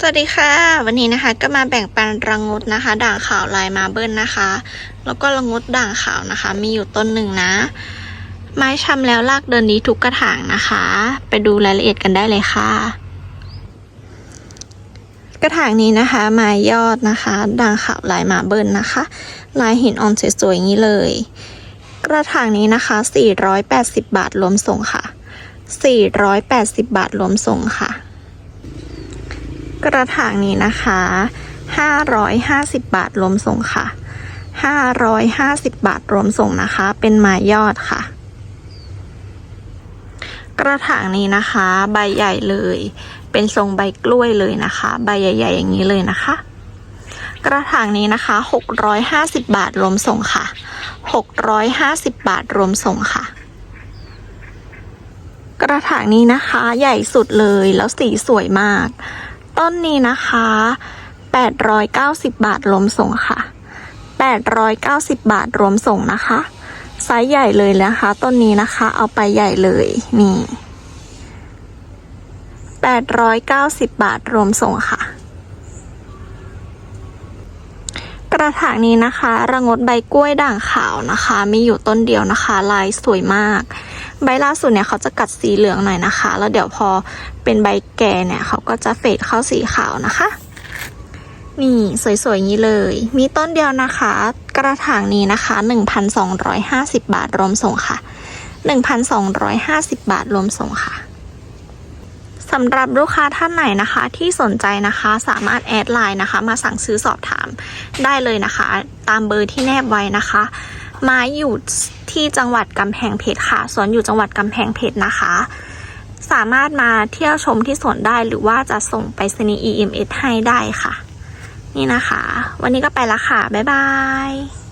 สวัสดีค่ะ วันนี้นะคะก็มาแบ่งปันรังงดนะคะ ด่างขาวลายมาเบิลนะคะ แล้วก็รังงดด่างขาวนะคะ มีอยู่ต้นหนึ่งนะ ไม้ชำแล้วลากเดินดีทุกกระถางนะคะ ไปดูรายละเอียดกันได้เลยค่ะ กระถางนี้นะคะไม้ยอดนะคะ ด่างขาวลายมาเบิลนะคะ ลายหินอ่อนสวยๆอย่างนี้เลย กระถางนี้นะคะ 480 บาทรวมส่งค่ะ 480 บาทรวมส่งค่ะ กระถางนี้นะคะ 550 บาทรวมส่งค่ะ 550 บาทรวมส่งนะคะ เป็นไม้ยอดค่ะ กระถางนี้นะคะ ใบใหญ่เลย เป็นทรงใบกล้วยเลยนะคะ ใบใหญ่ ๆ อย่างนี้เลยนะคะ กระถางนี้นะคะ 650 บาทรวมส่งค่ะ 650 บาทรวมส่งค่ะกระถางนี้นะคะใหญ่สุดเลยแล้วสีสวยมาก ต้นนี้นะคะ 890 บาทรวมส่งค่ะ 890 บาทรวมส่งนะคะไซส์ใหญ่เลยนะคะ ต้นนี้นะคะ เอาไปใหญ่เลยนี่890 บาทรวมส่งค่ะ กระถางนี้นะคะ ระงดใบกล้วยด่างขาวนะคะ มีอยู่ต้นเดียวนะคะ ลายสวยมาก ใบล่าสุดเนี่ยเขาจะกัดสีเหลืองหน่อยนะคะ แล้วเดี๋ยวพอเป็นใบแก่เนี่ยเขาก็จะเฟดเข้าสีขาวนะคะ นี่สวยๆอย่างนี้เลย มีต้นเดียวนะคะ กระถางนี้นะคะ 1,250 บาทรวมส่งค่ะ 1,250 บาทรวมส่งค่ะสำหรับลูกค้าท่านไหนนะคะที่สนใจนะคะสามารถแอดไลน์นะคะ มาสั่งซื้อสอบถามได้เลยนะคะ ตามเบอร์ที่แนบไว้นะคะ ไม้อยู่ที่จังหวัดกำแพงเพชรค่ะ สวนอยู่จังหวัดกำแพงเพชรนะคะ สามารถมาเที่ยวชมที่สวนได้หรือว่าจะส่งไปสนี EMS ให้ได้ค่ะ นี่นะคะ วันนี้ก็ไปละค่ะ บ๊ายบาย